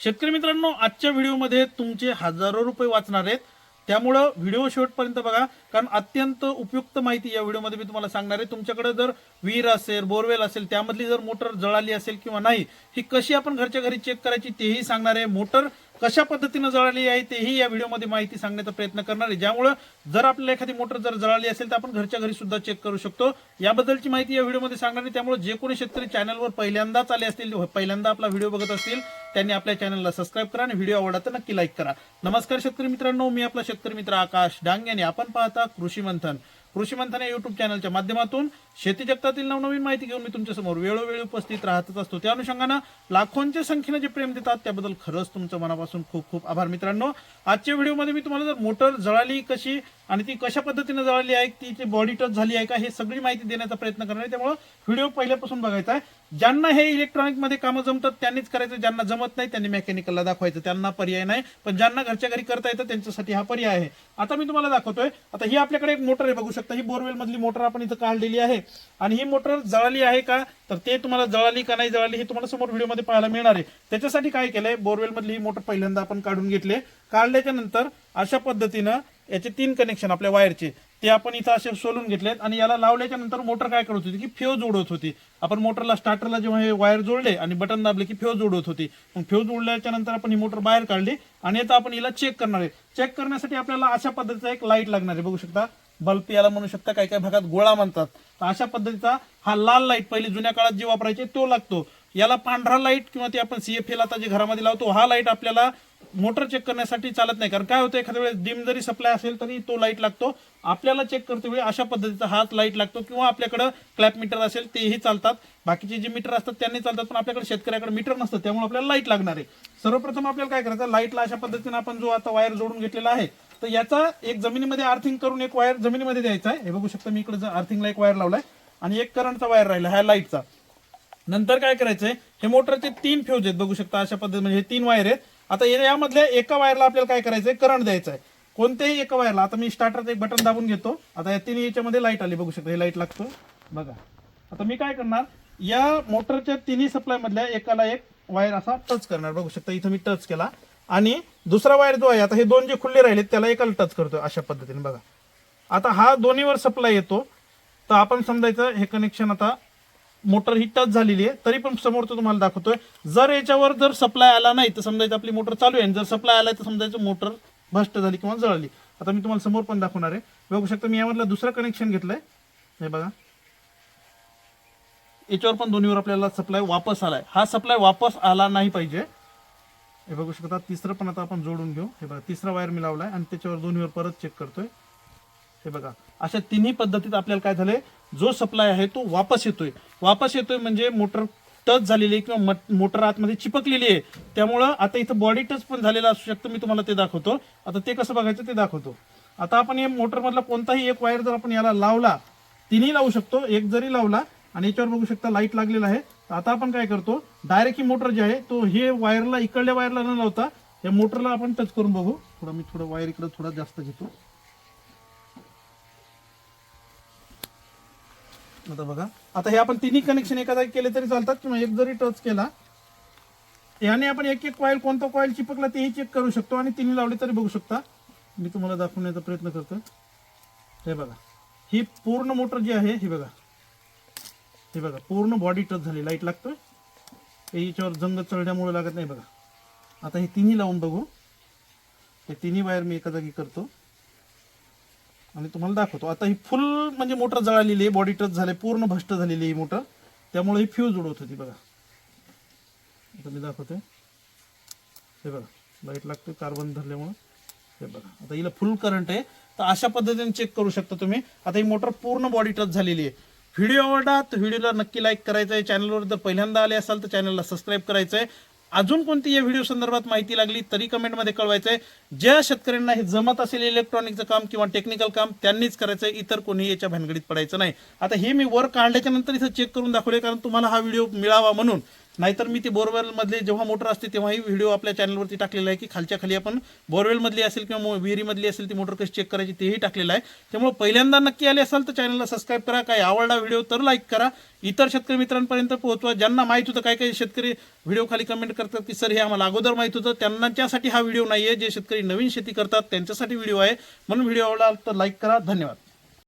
शेतकरी मित्रांनो आजच्या व्हिडिओमध्ये तुमचे हजारो रुपये वाचणार आहेत. त्यामुळं व्हिडिओ शेवटपर्यंत बघा कारण अत्यंत उपयुक्त माहिती या व्हिडिओमध्ये मी तुम्हाला सांगणार आहे. तुमच्याकडे जर विहीर असेल बोरवेल असेल त्यामधली जर मोटर जळाली असेल किंवा नाही ही कशी आपण घरच्या घरी चेक करायची तेही सांगणार आहे. मोटर कशा पद्धतीनं जळाली आहे तेही या व्हिडिओमध्ये माहिती सांगण्याचा प्रयत्न करणार आहे. ज्यामुळं जर आपल्याला एखादी मोटर जर जळाली असेल तर आपण घरच्या घरी सुद्धा चेक करू शकतो. याबद्दलची माहिती या व्हिडिओमध्ये सांगणार आहे. त्यामुळे जे कोणी शेतकरी चॅनलवर पहिल्यांदाच आले असतील पहिल्यांदा आपला व्हिडिओ बघत असतील त्यांनी आपल्या चॅनलला सबस्क्राईब करा आणि व्हिडिओ आवडला तर नक्की लाईक करा. नमस्कार शेतकरी मित्रांनो मी आपला शेतकरी मित्र आकाश डांग यांनी. आपण पाहता कृषी मंथन. कृषी मंथन या युट्यूब चॅनलच्या माध्यमातून शेती जगतातील नवनवीन माहिती घेऊन मी तुमच्यासमोर वेळोवेळी उपस्थित राहतच असतो. त्या अनुषंगानं लाखोंच्या संख्येने जे प्रेम देतात त्याबद्दल खरंच तुमचं मनापासून खूप खूप आभार मित्रांनो. आजच्या व्हिडिओमध्ये मी तुम्हाला जर मोटर जळाली कशी आणि ती कशा पद्धतीने जळाली आहे तिची बॉडी टच झाली आहे का हे सगळी माहिती देण्याचा प्रयत्न करणार आहे. त्यामुळे व्हिडिओ पहिल्यापासून बघायचा आहे. ज्यांना हे इलेक्ट्रॉनिकमध्ये कामं जमतात त्यांनीच करायचं. ज्यांना जमत नाही त्यांनी मेकॅनिकलला दाखवायचं. त्यांना पर्याय नाही. पण ज्यांना घरच्या घरी करता येतं त्यांच्यासाठी हा पर्याय आहे. आता मी तुम्हाला दाखवतोय. आता ही आपल्याकडे एक मोटर आहे बघू शकता. ही बोरवेल मधली मोटर आपण इथं काढलेली आहे. आणि ही मोटर जळाली आहे का तर ते तुम्हाला जळाली का नाही जळाली हे तुम्हाला समोर व्हिडिओमध्ये पाहायला मिळणार आहे. त्याच्यासाठी काय केलंय? बोरवेल मधली ही मोटर पहिल्यांदा आपण काढून घेतले काढल्याच्या नंतर अशा पद्धतीनं याचे तीन कनेक्शन आपल्या वायरचे ते आपण इथं असे सोलून घेतलेत आणि याला लावल्याच्या नंतर मोटर काय करत होती की फ्यूज उडवत होती. आपण मोटरला स्टार्टरला जेव्हा हे वायर जोडले आणि बटन दाबले की फ्यूज उडवत होती. मग फ्यूज उडल्याच्या नंतर आपण ही मोटर बाहेर काढली आणि आता आपण हिला चेक करणार आहे. चेक करण्यासाठी आपल्याला अशा पद्धतीचा एक लाइट लागणार आहे. बघू शकता. बल्ब याला म्हणू शकता काही काही भागात गोळा म्हणतात. तर अशा पद्धतीचा हा लाल लाइट पहिले जुन्या काळात जे वापरायचे तो लागतो. याला पांढरा लाइट किंवा ते आपण सीएफएल आता जे घरामध्ये लावतो हा लाइट आपल्याला मोटर चेक करण्यासाठी चालत नाही. कारण काय होतं एखाद्या वेळेस डिम जरी सप्लाय असेल तरी तो लाइट लागतो. आपल्याला चेक करते वेळी अशा पद्धतीचा हाच लाइट लागतो किंवा आपल्याकडं क्लॅप मीटर असेल तेही चालतात. बाकीचे जे मीटर असतात त्यांनी चालतात पण आपल्याकडे शेतकऱ्याकडे मीटर नसतं त्यामुळे आपल्याला लाइट लागणार आहे. सर्वप्रथम आपल्याला काय करायचं लाईटला अशा पद्धतीने आपण जो आता वायर जोडून घेतलेला आहे तर याचा एक जमिनीमध्ये अर्थिंग करून एक वायर जमिनीमध्ये द्यायचा आहे. हे बघू शकता मी इकडे अर्थिंगला एक वायर लावलाय आणि एक करंटचा वायर राहिला ह्या लाईटचा नंतर काय करायचंय? हे मोटरचे तीन फ्यूज आहेत. बघू शकता अशा पद्धती म्हणजे हे तीन वायर आहेत. आता यामधल्या एका वायरला आपल्याला काय करायचंय? करंट द्यायचं आहे कोणत्याही एका वायरला आता मी स्टार्टरचं एक बटन दाबून घेतो. आता या तिन्ही याच्यामध्ये लाइट आली. बघू शकता हे लाइट लागतो. बघा. आता मी काय करणार? या मोटरच्या तिन्ही सप्लाय मधल्या एकाला एक वायर असा टच करणार. बघू शकता इथं मी टच केला. आणि दुसरा वायर जो आहे आता हे दोन जे खुले राहिले त्याला एकाला टच करतोय अशा पद्धतीने. बघा. आता हा दोन्हीवर सप्लाय येतो. तर आपण समजायचं हे कनेक्शन आता मोटर ही टच झालेली आहे तरी पण समोर तुम्हाला दाखवतोय. जर याच्यावर जर सप्लाय आला नाही तर समजायचं आपली मोटर चालू आहे आणि जर सप्लाय आला तर समजायचं मोटर भ्रष्ट झाली किंवा जळली. आता मी तुम्हाला समोर पण दाखवणार आहे. बघू शकता मी यामधलं दुसरं कनेक्शन घेतलंय. हे बघा. याच्यावर पण दोन्हीवर आपल्याला सप्लाय वापस आलाय. हा सप्लाय वापस आला नाही पाहिजे. हे बघू शकता तिसरं पण आता आपण जोडून घेऊ. हे बघा तिसरा वायर मी लावलाय आणि त्याच्यावर दोन्हीवर परत चेक करतोय. हे बघा अशा तिन्ही पद्धतीत आपल्याला काय झालंय? जो सप्लाय आहे तो वापस येतोय. वापस येतोय म्हणजे मोटर टच झालेली आहे किंवा मट- मोटर आतमध्ये चिपकलेली आहे. त्यामुळं आता इथं बॉडी टच पण झालेला असू शकतं. मी तुम्हाला ते दाखवतो. आता ते कसं बघायचं ते दाखवतो. आता आपण या मोटरमधला कोणताही एक वायर जर आपण याला लावला तिन्ही लावू शकतो. एक जरी लावला आणि याच्यावर बघू शकता लाइट लागलेला आहे. तर आता आपण काय करतो? डायरेक्ट ही मोटर जे आहे तो हे वायरला इकडल्या वायरला न लावता या मोटरला आपण टच करून बघू. थोडं मी थोडं वायर इकडं थोडा जास्त घेतो. आता बघा. आता हे आपण तिन्ही कनेक्शन एका जागी केले तरी चालतात किंवा एक जरी टच केला याने आपण एक एक कॉईल कोणता कॉईल चिपकला तेही चेक करू शकतो आणि तिन्ही लावले तरी बघू शकता. मी तुम्हाला दाखवण्याचा प्रयत्न करतो. हे बघा. ही पूर्ण मोटर जी आहे ही बघा. हे बघा पूर्ण बॉडी टच झाली. लाइट लागतोय. हे याच्यावर जंग चढल्यामुळे लागत नाही बघा. आता हे तिन्ही लावून बघू. हे तिन्ही वायर मी एका जागी करतो. आणि तुम्हाला दाखवतो. आता ही फुल म्हणजे मोटर जळालेली आहे बॉडी टच झाले पूर्ण भ्रष्ट झालेली आहे ही मोटर. त्यामुळे ही फ्यूज उडवत होती बघा. आता मी दाखवते. हे बघा लाइट लागते कार्बन धरल्यामुळं. हे बघा आता हिला फुल करंट आहे. तर अशा पद्धतीने चेक करू शकता तुम्ही. आता ही मोटर पूर्ण बॉडी टच झालेली आहे. व्हिडिओ आवडला तर व्हिडिओला नक्की लाईक करायचं आहे चॅनलवर जर पहिल्यांदा आले असाल तर चॅनलला सबस्क्राईब करायचं आहे अजून कोणती या व्हिडिओ संदर्भात माहिती लागली तरी कमेंटमध्ये कळवायचं आहे ज्या शेतकऱ्यांना हे जमत असेल इलेक्ट्रॉनिकचं काम किंवा टेक्निकल काम त्यांनीच करायचं आहे इतर कोणी याच्या भानगडीत पडायचं नाही. आता हे मी वर काढल्याच्या नंतर इथं चेक करून दाखवले कारण तुम्हाला हा व्हिडिओ मिळावा म्हणून. नाहीतर मी ती बोरवेलमधले जेव्हा मोटर असते तेव्हाही व्हिडिओ आपल्या चॅनलवरती टाकलेला आहे की खालच्या खाली आपण बोरवेलमधली असेल किंवा मो- विहिरीमधली असेल ती मोटर कशी चेक करायची तेही टाकलेलं आहे. त्यामुळे पहिल्यांदा नक्की आले असाल तर चॅनलला सबस्क्राईब करा. काय आवडला व्हिडिओ तर लाईक करा. इतर शेतकरी मित्रांपर्यंत पोहोचवा. ज्यांना माहीत होतं काही काही शेतकरी व्हिडिओ खाली कमेंट करतात की सर हे आम्हाला अगोदर माहीत होतं. त्यांच्यासाठी हा व्हिडिओ नाही आहे जे शेतकरी नवीन शेती करतात त्यांच्यासाठी व्हिडिओ आहे. म्हणून व्हिडिओ आवडला तर लाईक करा. धन्यवाद.